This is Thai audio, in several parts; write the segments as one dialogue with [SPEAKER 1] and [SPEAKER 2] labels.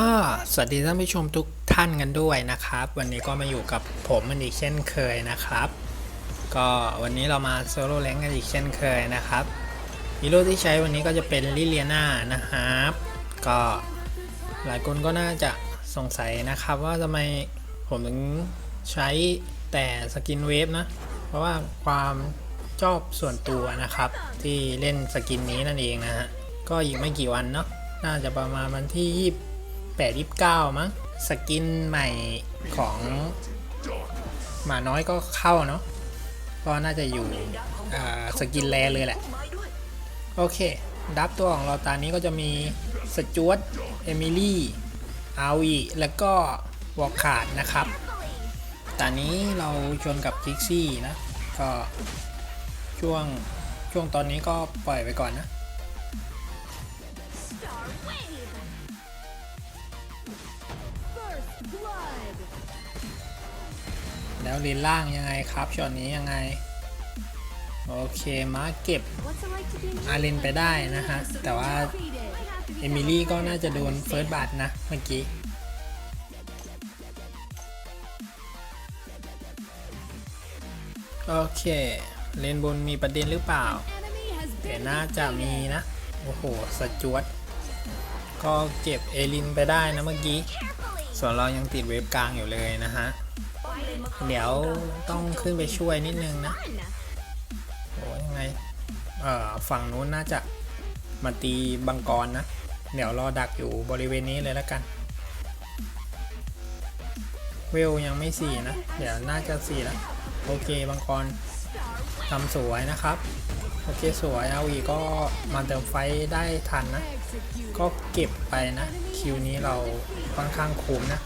[SPEAKER 1] ก็สวัสดีท่านผู้ชมทุกท่านกันด้วยนะครับ วันนี้ก็มาอยู่กับผมมันอีกเช่นเคยนะครับ ก็วันนี้เรามาโซโล่แรงกันอีกเช่นเคยนะครับฮีโร่ที่ใช้วันนี้ก็จะเป็นลิเลียนานะครับ ก็หลายคนก็น่าจะสงสัยนะครับว่าทำไมผมถึงใช้แต่สกินเวฟนะ เพราะว่าความชอบส่วนตัวนะครับ ที่เล่นสกินนี้นั่นเองนะฮะก็อีกไม่กี่วันเนาะน่าจะประมาณวันที่ 28 29 มั้ง สกินใหม่ของหมาน้อยก็เข้าเนาะ ก็น่าจะอยู่สกินแรเลยแหละ โอเค ดับตัวของเราตอนนี้ก็จะมีสจวตเอมิลี่ อาวีแล้วก็วอลขาดนะครับตอนนี้เราชวนกับคิกซี่นะ ก็ช่วงช่วงตอนนี้ก็ปล่อยไปก่อนนะ แล้วเลนล่างยังไงครับช็อตนี้ยังไง โอเคมาเก็บอาเลนไปได้นะฮะ แต่ว่า เอมิลี่ก็น่าจะโดนเฟิร์สบัตนะเมื่อกี้โอเค เลนบนมีประเด็นหรือเปล่า แต่น่าจะมีนะ โอ้โห สจวตก็เก็บเอลินไปได้นะเมื่อกี้ ส่วนเรายังติดเวฟกลางอยู่เลยนะฮะ เดี๋ยวต้องขึ้นไปช่วยนิดนึงนะโอ้ยังไงเอ่อฝั่งนู้นน่าจะมาตีบังกรนะ เดี๋ยวรอดักอยู่บริเวณนี้เลยแล้วกัน เวลยังไม่สี่นะ เดี๋ยวน่าจะสี่แล้ว โอเคบังกรทำสวยนะครับ โอเคสวยเอาอีกก็มาเติมไฟได้ทันนะ ก็เก็บไปนะ คิวนี้เราค่อนข้างคุ้มนะ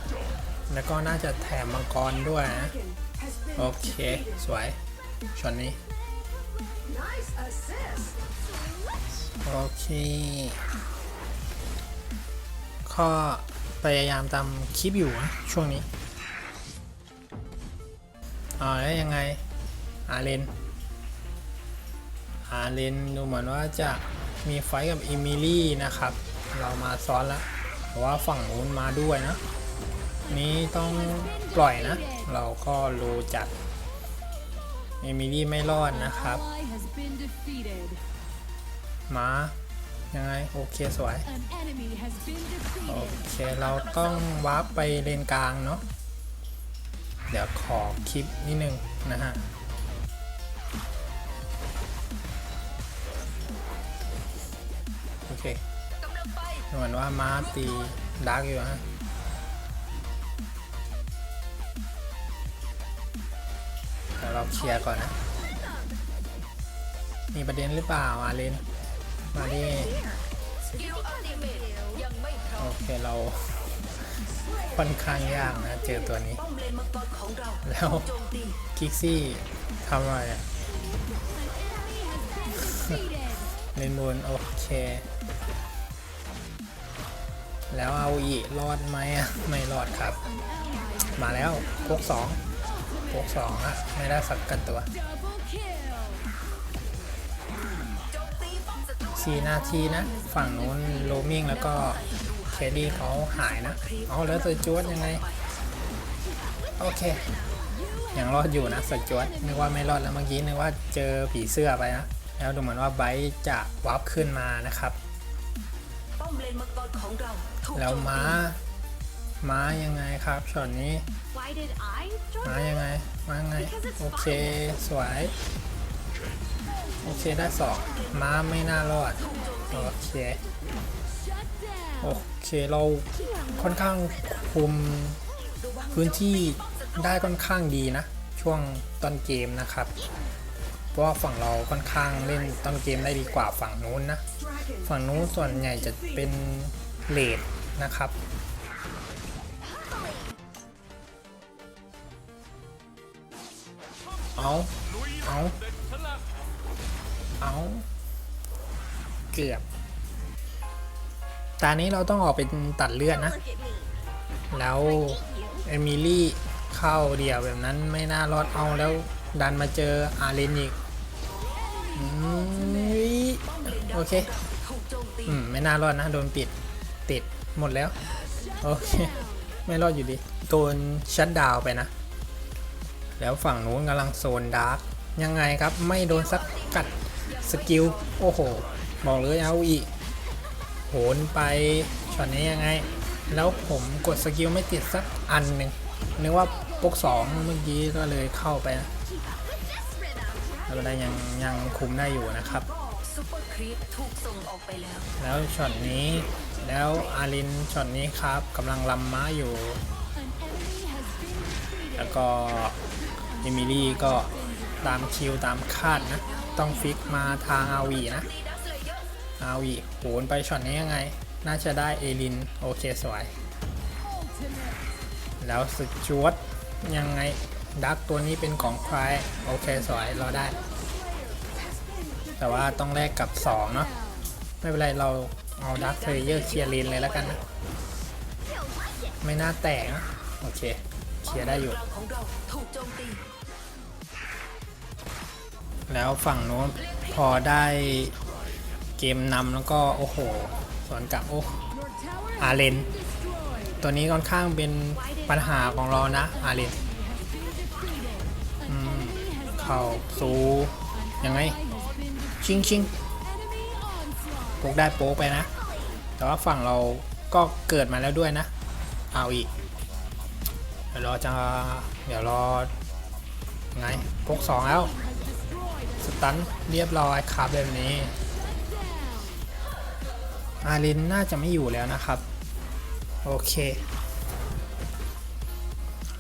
[SPEAKER 1] แล้วก็น่าจะแถมมังกรด้วยนะ โอเค สวยช็อตนี้ โอเค ก็พยายามตามคลิปอยู่นะช่วงนี้อ๋อแล้วยังไง อาเลน อาเลนดูเหมือนว่าจะมีไฟกับอิมิลี่นะครับ เรามาซ้อนแล้วเพราะว่าฝั่งนู้นมาด้วยนะ นี้ต้องปล่อยนะ เราก็รู้จัดเอมิลี่ไม่รอดนะครับ มา ยังไง โอเคสวย โอเค เราต้องวาร์ปไปเลนกลางเนาะเดี๋ยวขอคลิปนิดนึงนะฮะโอเคเหมือนว่าม้าตีดาร์กอยู่ฮะ ดี๋ยวเราเคลียร์ก่อนนะ มีประเด็นหรือเปล่าอาเลนมาดิโอเคเราค่อนข้างยากนะ เจอตัวนี้ แล้วกิกซี่ทำอะไรอะเลนบนโอเค แล้วเอาอีรอดไหมอะไม่รอดครับ มาแล้วพกสอง พกสองอะไม่ได้สักกันตัวสี่นาทีนะ ฝั่งนู้นโรมิงแล้วก็เคดดี้เขาหายนะเอาแล้วสจวดยังไง โอเคยังรอดอยู่นะสจวดนึกว่าไม่รอดแล้วเมื่อกี้นึกว่าเจอผีเสื้อไปนะ แล้วดูเหมือนว่าไบร์ทจะวาร์ปขึ้นมานะครับ แล้วม้า ม้ายังไงครับช็อตนี้ม้ายังไงม้ายังไง โอเค สวย โอเค ได้สองม้าไม่น่ารอด โอเค โอเค เราค่อนข้างคุมพื้นที่ได้ค่อนข้างดีนะ ช่วงต้นเกมนะครับ เพราะว่าฝั่งเราค่อนข้างเล่นต้นเกมได้ดีกว่าฝั่งนู้นนะ ฝั่งนู้นส่วนใหญ่จะเป็นเลดนะครับ เอาเอาเอาเกือบตอนนี้เราต้องออกเป็นตัดเลือดนะ แล้วเอมิลี่เข้าเดี่ยวแบบนั้นไม่น่ารอดเอาแล้วดันมาเจออาเลนอีกโอเค อืม ไม่น่ารอดนะ โดนปิด ติดหมดแล้ว โอเค ไม่รอดอยู่ดี โดนชัดดาวไปนะ แล้วฝั่งนู้นกำลังโซนดาร์กยังไงครับไม่โดนสักกัดสกิล โอ้โห บอกเลยเอาอีกโหนไปช็อตนี้ยังไง แล้วผมกดสกิลไม่ติดสักอันหนึ่งนึกว่าปกสองเมื่อกี้ก็เลยเข้าไปแล้วได้ยังยังคุมได้อยู่นะครับ
[SPEAKER 2] แล้ว
[SPEAKER 1] ช็อตนี้แล้วอารินช็อตนี้ครับกำลังลำม้าอยู่ แล้วก็ อมิลี่ก็ตามคิวตามคาดนะ ต้องฟิกมาทางอาวีนะอาวีโหนไปช็อตนี้ยังไง น่าจะได้เอลิน โอเคสวย แล้วสจวตยังไงดักตัวนี้เป็นของใครโอเคสวยเราได้ แต่ว่าต้องแลกกับ 2 เนาะไม่เป็นไรเราเอาดักเทเยอร์เคลียร์เลนเลยแล้วกันนะไม่น่าแตกนะโอเคเคลียร์ได้อยู่ แล้วฝั่งโน้นพอได้เกมนำแล้วก็โอ้โหสวนกลับโอ้อาเลนตัวนี้ค่อนข้างเป็นปัญหาของเรานะอาเลนเข้าสูยังไง ชิงชิงโป๊กได้โป๊กไปนะ แต่ว่าฝั่งเราก็เกิดมาแล้วด้วยนะ เอาอีก เดี๋ยวรอจะเดี๋ยวรอยังไงโป๊กสองแล้ว สตันเรียบร้อยครับแบบนี้ อารินน่าจะไม่อยู่แล้วนะครับ โอเค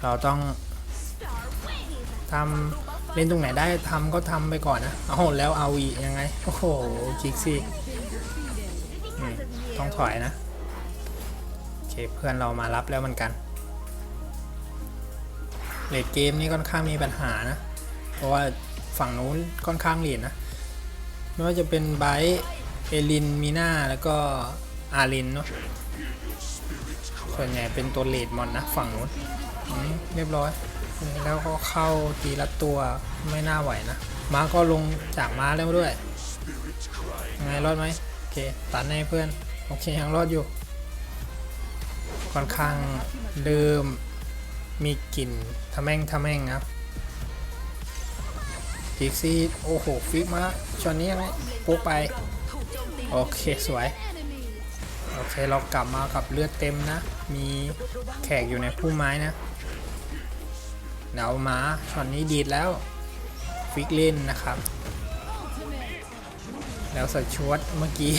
[SPEAKER 1] เราต้องทำเล่นตรงไหนได้ทำก็ทำไปก่อนนะเอาแล้วเอาอียังไง โอ้โหจิกซี่ต้องถอยนะ โอเคเพื่อนเรามารับแล้วเหมือนกันเลดเกมนี่ค่อนข้างมีปัญหานะ เพราะว่า ฝั่งนู้นค่อนข้างเหรียญนะ ไม่ว่าจะเป็นไบรท์เอลินมีนาแล้วก็อารินเนาะส่วนใหญ่เป็นตัวเลดมอนนะฝั่งนู้นเรียบร้อยแล้วก็เข้าทีละตัวไม่น่าไหวนะ ม้าก็ลงจากม้าแล้วด้วยยังไงรอดไหมโอเคตัดให้เพื่อน โอเคยังรอดอยู่ ค่อนข้างเริ่มมีกลิ่นทะแม่งทะแม่งนะครับ พิกซี่โอ้โหฟิกมาช็อตนี้ยังไงปุ๊กไป
[SPEAKER 2] โจมตี
[SPEAKER 1] โอเคสวย โอเคเรากลับมากับเลือดเต็มนะ มีแขกอยู่ในพุ่มไม้นะเดามาช็อตนี้ดีดแล้ว ฟิกเล่นนะครับ แล้วสชวดเมื่อกี้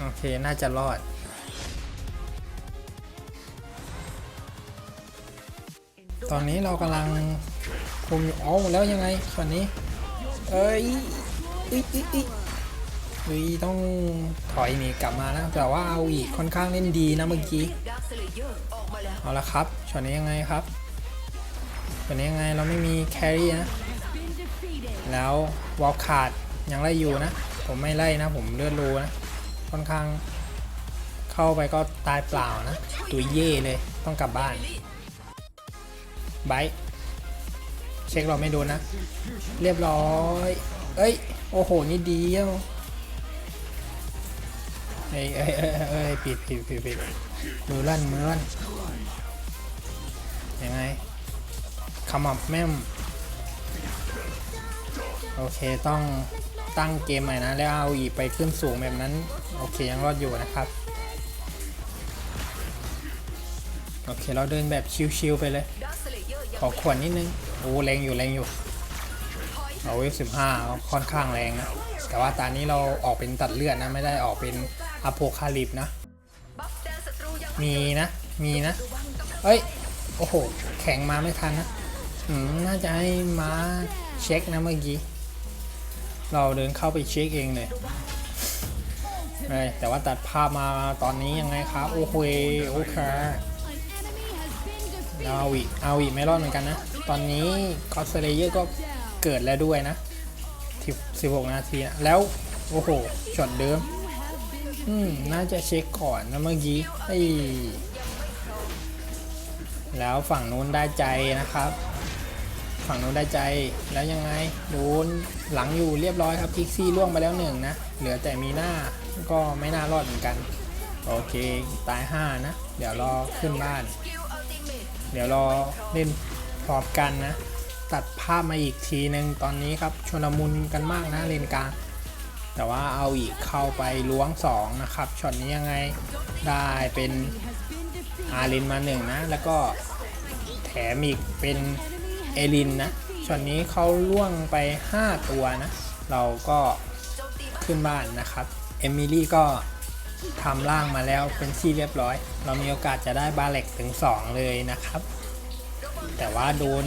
[SPEAKER 1] โอเค น่าจะรอด ตอนนี้เรากำลังคุมอยู่อ๋อแล้วยังไงช็อตนี้ เอ้ยอีอีอีเฮ้ยต้องถอยหนีกลับมานะแต่ว่าเอาอีกค่อนข้างเล่นดีนะเมื่อกี้เอาละครับช็อตนี้ยังไงครับช็อตนี้ยังไงเราไม่มีแครี่นะ แล้ววอลขาดยังไล่อยู่นะ ผมไม่ไล่นะ ผมเลือดรูนะ ค่อนข้างเข้าไปก็ตายเปล่านะตุยเย่เลยต้องกลับบ้าน ไบร์เช็คเราไม่โดนนะ เรียบร้อย เอ้ย โอ้โห นี่ดีเยวเอ้ยเอ้ยเอ้ยเอ้ยปิดปิดปิดปิดมือลั่นมือลั่นยังไงขมับแม่มโอเคต้องตั้งเกมใหม่นะ แล้วเอาอีไปขึ้นสูงแบบนั้น โอเคยังรอดอยู่นะครับ โอเคเราเดินแบบชิวๆไปเลย
[SPEAKER 2] ดักสเลเยอร์ยัง
[SPEAKER 1] ขอขวดนิดนึงโอ้แรงอยู่แรงอยู่
[SPEAKER 2] อย
[SPEAKER 1] เอาไว้สิบห้าค่อนข้างแรงนะแต่ว่าตอนนี้เราออกเป็นตัดเลือดนะไม่ได้ออกเป็นอโพคาลิปนะ มีนะมีนะเอ้ยโอ้โหแข็งมาไม่ทันนะอืมน่าจะให้มาเช็คนะเมื่อกี้เราเดินเข้าไปเช็คเองเลยแต่ว่าตัดภาพมาตอนนี้ยังไงครับ โอ้โหโอเค เอาอีก เอาอีก ไม่รอดเหมือนกันนะ ตอนนี้คอสเลเยอร์ก็เกิดแล้วด้วยนะที่16นาทีนะแล้ว โอ้โหช็อตเดิม อืม น่าจะเช็คก่อนนะเมื่อกี้ไอ้แล้วฝั่งนู้นได้ใจนะครับ ฝั่งนู้นได้ใจแล้วยังไงโดนหลังอยู่เรียบร้อยครับพิกซี่ล่วงไปแล้วหนึ่งนะ เหลือแต่มีหน้าก็ไม่น่ารอดเหมือนกัน โอเค ตายห้านะ เดี๋ยวรอขึ้นบ้าน
[SPEAKER 2] เดี๋
[SPEAKER 1] ยวรอเล่นพร้อมกันนะ ตัดภาพมาอีกทีหนึ่งตอนนี้ครับชนมุนกันมากนะเลนกลางแต่ว่าเอาอีกเข้าไปล้วงสองนะครับช็อตนี้ยังไงได้เป็นอารินมาหนึ่งนะ แล้วก็แถมอีกเป็นเอลินนะช็อตนี้เขาล่วงไป 5 ตัวนะ เราก็ขึ้นบ้านนะครับ เอมิลี่ก็ ทำร่างมาแล้วเป็นที่เรียบร้อย เรามีโอกาสจะได้บาเล็กถึง 2 เลยนะครับ แต่ว่าโดน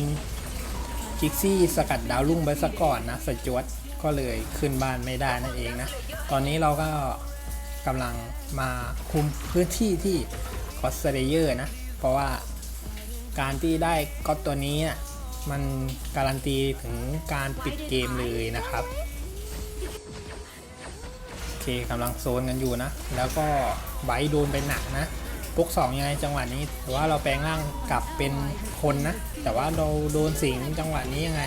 [SPEAKER 1] กิกซี่สกัดดาวรุ่งไปซะก่อนนะสจวตก็เลยขึ้นบ้านไม่ได้นั่นเองนะ ตอนนี้เราก็กำลังมาคุมพื้นที่ที่คอสเ a เยอร์นะ เพราะว่าการที่ได้ก็ตัวนี้นะมันการันตีถึงการปิดเกมเลยนะครับ กำลังโซนกันอยู่นะ แล้วก็ไบโดนไปหนักนะปุ๊กสองยังไงจังหวะนี้แต่ว่าเราแปลงร่างกลับเป็นคนนะ แต่ว่าเราโดนสิงจังหวะนี้ยังไง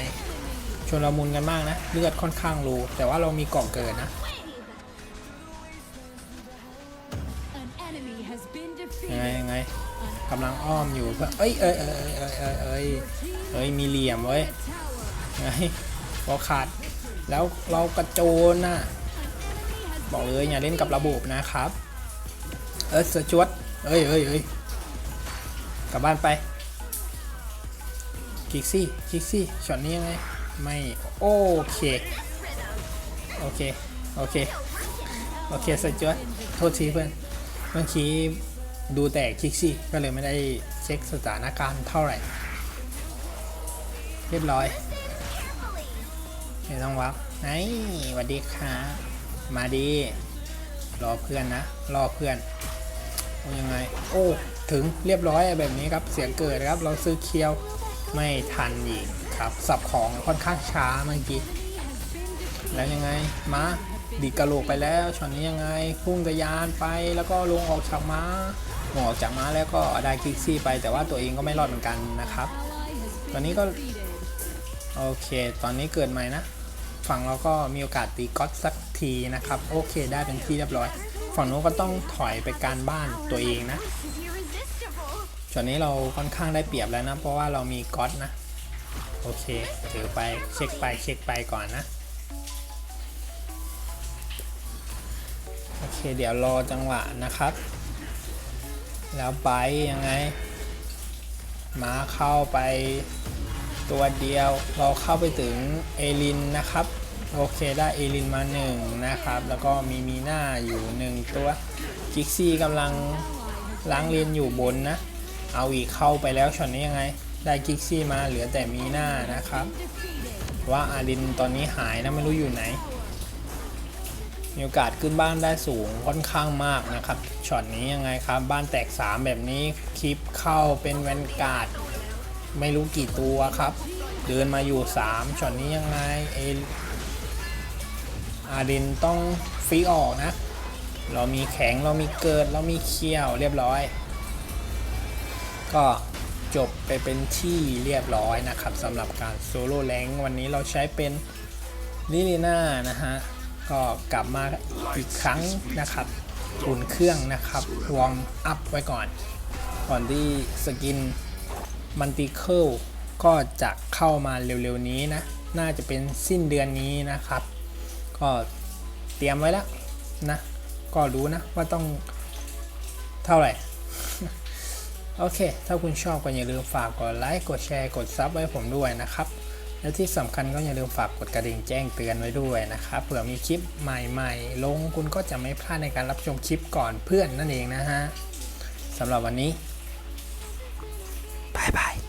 [SPEAKER 1] ชนละมุนกันมากนะ เลือดค่อนข้างรูแต่ว่าเรามีกล่องเกิดนะยังไงยังไงกำลังอ้อมอยู่เอ้ยเอ้ยเอ้ยเอ้ยเอ้ยเอ้ยเอ้ยมีเหลี่ยมเว้ยไงพอขาดแล้วเรากระโจนน่ะ บอกเลยอย่าเล่นกับระบบนะครับ เออสจวตเอ้ยเอ้ยเอ้ยกลับบ้านไปกิกซี่กิกซี่ช็อตนี้ยังไงไม่โอเค โอเค โอเค โอเคสจวตโทษทีเพื่อนเมื่อกี้ดูแต่คลิกซี่ก็เลยไม่ได้เช็คสถานการณ์เท่าไหร่ เรียบร้อยไม่ต้องวับไอ้สวัสดีค่ะ มาดี รอเพื่อนนะ รอเพื่อนอยังไง โอ้ ถึงเรียบร้อยแบบนี้ครับ เสียงเกิดครับ เราซื้อเคียวไม่ทันอีกครับ สับของค่อนข้างช้าเมื่อกี้ แล้วยังไง มาดีกระโหลกไปแล้วช็อตนี้ยังไง พุ่งทะยานไป แล้วก็ลงออกจากม้าลงออกจากม้าแล้วก็ได้คิกซี่ไป แต่ว่าตัวเองก็ไม่รอดเหมือนกันนะครับ ตอนนี้ก็ โอเค ตอนนี้เกิดใหม่นะ ฝั่งเราก็มีโอกาสตีก๊อตสักทีนะครับ โอเคได้เป็นที่เรียบร้อย ฝั่งโน้นก็ต้องถอยไปการบ้านตัวเองนะส่วนนี้เราค่อนข้างได้เปรียบแล้วนะ เพราะว่าเรามีก๊อตนะ โอเคถือไปเช็คไปเช็คไปก่อนนะโอเคเดี๋ยวรอจังหวะนะครับ แล้วไปยังไง มาเข้าไป ตัวเดียว เราเข้าไปถึงเอลินนะครับ โอเคได้เอลินมาหนึ่งนะครับ แล้วก็มีมีหน้าอยู่หนึ่งตัวกิกซี่กำลังล้างเลนอยู่บนนะ เอาอีกเข้าไปแล้วช็อตนี้ยังไง ได้กิกซี่มาเหลือแต่มีหน้านะครับ ว่าอารินตอนนี้หายนะไม่รู้อยู่ไหน มีโอกาสขึ้นบ้านได้สูงค่อนข้างมากนะครับช็อตนี้ยังไงครับ บ้านแตก 3 แบบนี้คลิปเข้าเป็นแวนการ์ด ไม่รู้กี่ตัวครับ เดินมาอยู่3ช็อตนี้ยังไงเออาดินต้องฟรีออกนะ เรามีแข็งเรามีเกิดเรามีเคี้ยวเรียบร้อย ก็จบไปเป็นที่เรียบร้อยนะครับสำหรับการโซโล่แรงวันนี้เราใช้เป็นลิลิน่านะฮะ ก็กลับมาอีกครั้งนะครับอุ่นเครื่องนะครับวอร์มอัพไว้ก่อน ก่อนที่สกิน มันติเคิลก็จะเข้ามาเร็วๆนี้นะ น่าจะเป็นสิ้นเดือนนี้นะครับ ก็เตรียมไว้แล้วนะ ก็รู้นะว่าต้องเท่าไหร่ โอเค ถ้าคุณชอบก็อย่าลืมฝากกดไลค์ กดแชร์ กดซับไว้ผมด้วยนะครับ และที่สำคัญก็อย่าลืมฝากกดกระดิ่งแจ้งเตือนไว้ด้วยนะครับ เผื่อมีคลิปใหม่ๆ ลงคุณก็จะไม่พลาดในการรับชมคลิปก่อนเพื่อนนั่นเองนะฮะสำหรับวันนี้ 拜拜。